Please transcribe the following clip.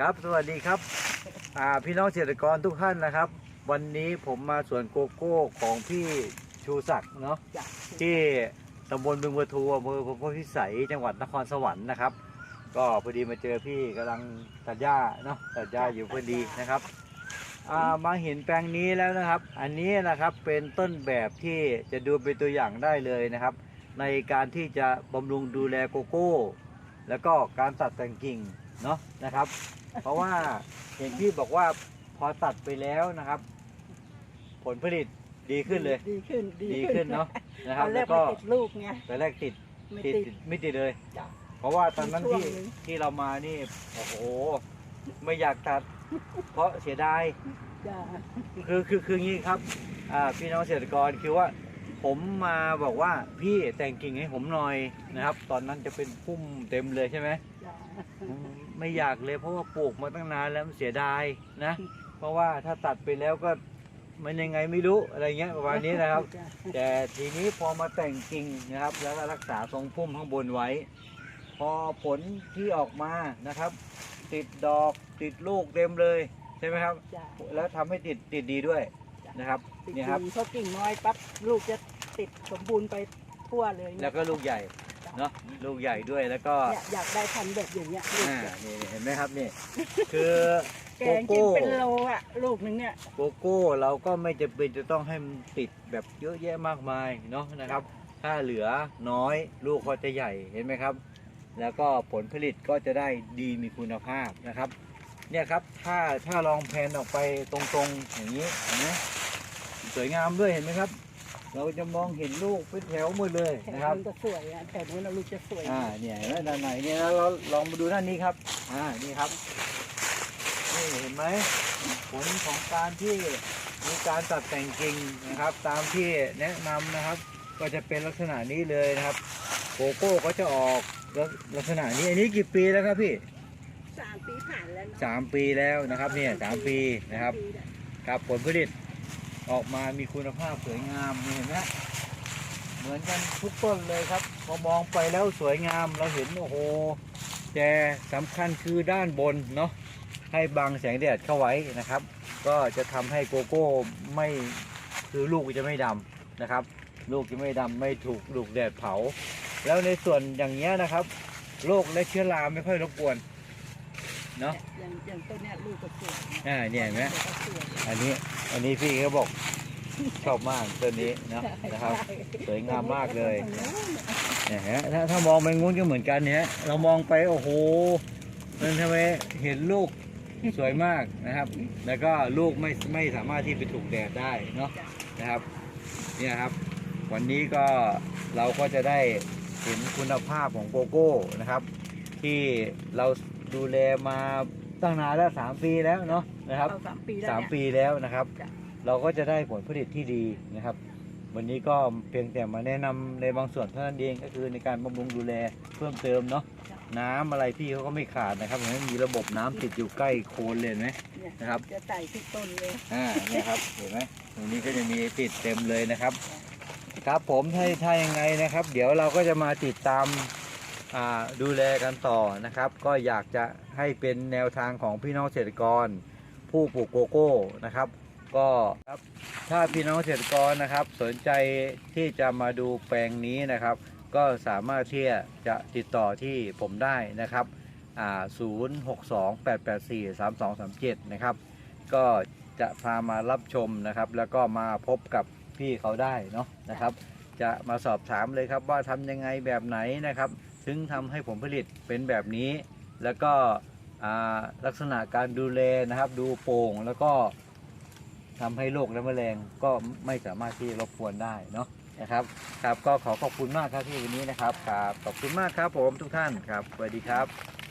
ครับสวัสดีครับอ่าพี่น้องเกษตรกรทุกท่านนะครับ วันนี้ผมมาสวนโกโก้ของพี่ชูศักดิ์เนาะจ้ะที่ตำบลบึงบัวทูอำเภอพระพุทธพิสัยจังหวัดนครสวรรค์นะครับ ก็พอดีมาเจอพี่กำลังตัดหญ้าเนาะตัดหญ้าอยู่พอดีนะครับอ่ามาเห็นแปลงนี้แล้วนะครับ อันนี้นะครับเป็นต้นแบบที่จะดูเป็นตัวอย่างได้เลยนะครับ ในการที่จะบำรุงดูแลโกโก้ แล้วก็การตัดแต่งกิ่งเนาะนะครับ เพราะว่าเห็นพี่บอกว่าพอตัดไปแล้วนะครับ ผลผลิตดีขึ้นเลย ดีขึ้นดีขึ้นเนาะนะคตรับอนแรแล้กวก็ไม่ติดลูกไงแต่แรกติดไม่ติดติดไม่ติดเลยจ้ะเพราะว่าตอนนั้นมีช่วที่งหนึ่งที่เรามานี่โอ้โห ไม่อยากตัด เพราะเสียดายจ้ะคือคือคืองี้ครับ อ่าพี่น้องเกษตรกรคือว่า ผมมาบอกว่าพี่แต่งกิ่งให้ผมหน่อยนะครับ ตอนนั้นจะเป็นพุ่มเต็มเลยใช่ไหมไม่อยากเลยเพราะว่าปลูกมาตั้งนานแล้วมันเสียดายนะ เพราะว่าถ้าตัดไปแล้วก็มันยังไงไม่รู้อะไรเงี้ยประมาณนี้นะครับ แต่ทีนี้พอมาแต่งกิ่งนะครับ แล้วก็รักษาทรงพุ่มข้างบนไว้ พอผลที่ออกมานะครับ ติดดอกติดลูกเต็มเลยใช่ไหมครับ แล้วทำให้ติดติดดีด้วยนะครับเนี่ยครับเพรากิ่งน้อยปั๊บลูกจะ ติดสมบูรณ์ไปทั่วเลยแล้วก็ลูกใหญ่เนาะลูกใหญ่ด้วยแล้วก็เนี่ยอยากได้พันธุ์แบบอย่างเงี้ยลูกอ่าจะนี่เห็นไหมครับนี่ คือแกโกงกินโก้เป็นโลอะลูกหนึ่งเนี่ย โกโก้เราก็ไม่จำเป็นจะต้องให้มันติดแบบเยอะแยะมากมายเนาะนะครับ ถ้าเหลือน้อยลูกก็จะใหญ่เห็นไหมครับ แล้วก็ผลผลิตก็จะได้ดีมีคุณภาพนะครับ เนี่ยครับถ้าถ้าลองแพนออกไปตรงๆอย่างนี้เห็นไหมสวยงามด้วยเห็นไหมครับ เราจะมองเห็นลูกเป็นแถวหมดเลยแถวนะครับนู้นจะสวยอะแถวนู้นนะลูกจะสวยอ่าเนี่ยเห็นไหมด้านไหนเนี่ยแล้วเราลองมาดูด้านนี้ครับ อ่านี่ครับนี่เห็นไหมผลของการที่มีการตัดแต่งกิ่งนะครับ ตามที่แนะนำนะครับ ก็จะเป็นลักษณะนี้เลยนะครับโกโก้ก็จะออกลักษณะนี้อันนี้กี่ปีแล้วครับพี่สามปีผ่านแล้วเนาะสามปีแล้วนะครับเนี่ยสามปีนะครับปีแล้วครับผลผลิต ออกมามีคุณภาพสวยงามนี่เห็นไหมเหมือนกันทุกต้นเลยครับพอมองไปแล้วสวยงามเราเห็นโอ้โหแต่สำคัญคือด้านบนเนาะให้บังแสงแดดเข้าไว้นะครับ ก็จะทำให้โกโก้ไม่คือลูกจะไม่ดำนะครับ ลูกจะไม่ดำไม่ถูกลูกแดดเผา แล้วในส่วนอย่างเงี้ยนะครับโรคและเชื้อราไม่ค่อยรบกวนเนาะอย่างอย่างต้นเนี้ยลูกก็สวยอ่าเนี่ยเห็นไหมลูกก็สวยอันนี้ อันนี้พี่เขาบอกชอบมากตัวนี้นะนะครับ สวยงามมากเลยเนี่ยฮะถ้าถ้ามองไปงู้นก็เหมือนกันเนี่ยเรามองไปโอ้โหมันทำไมเห็นลูกสวยมากนะครับ แล้วก็ลูกไม่ไม่สามารถที่ไปถูกแดดได้เนาะนะครับเนี่ยครับ วันนี้ก็เราก็จะได้เห็นคุณภาพของโกโก้นะครับ ที่เราดูแลมา ตั้งนานแล้วสามปีแล้วเนาะนะครับเอาสามปีแล้วสามเนี่ย ปีแล้วนะครับ จ้ะ เราก็จะได้ผลผลิตที่ดีนะครับ วันนี้ก็เพียงแต่มาแนะนำในบางส่วนเท่านั้นเองก็คือในการบำรุงดูแลเพิ่มเติมเนาะจ้ะน้ำอะไรพี่เขาก็ไม่ขาดนะครับเห็นไหมมีระบบน้ำติดอยู่ใกล้โคนเลยเห็นไหมเนี่ยนะครับ จะใส่ทุกต้นเลย อ่าเนี่ยครับ เห็นไหมตรงนี้ก็จะมีติดเต็มเลยนะครับ ครับผมถ้าถ้ายังไงนะครับ เดี๋ยวเราก็จะมาติดตามอ่า ดูแลกันต่อนะครับ ก็อยากจะให้เป็นแนวทางของพี่น้องเกษตรกร ผู้ปลูกโกโก้นะครับ ก็ครับถ้าพี่น้องเกษตรกรนะครับ สนใจที่จะมาดูแปลงนี้นะครับ ก็สามารถที่จะติดต่อที่ผมได้นะครับ0628843237 นะครับ ก็จะพามารับชมนะครับ แล้วก็มาพบกับพี่เขาได้เนาะนะครับ จะมาสอบถามเลยครับว่าทำยังไงแบบไหนนะครับ ถึงทำให้ผลผลิตเป็นแบบนี้ แล้วก็ลักษณะการดูแลนะครับ ดูโป่งแล้วก็ทำให้โรคและแมลงก็ไม่สามารถที่รบกวนได้เนาะนะครับครับก็ขอขอบคุณมากครับที่วันนี้นะครับครับขอบคุณมากครับผมทุกท่านครับสวัสดีครับ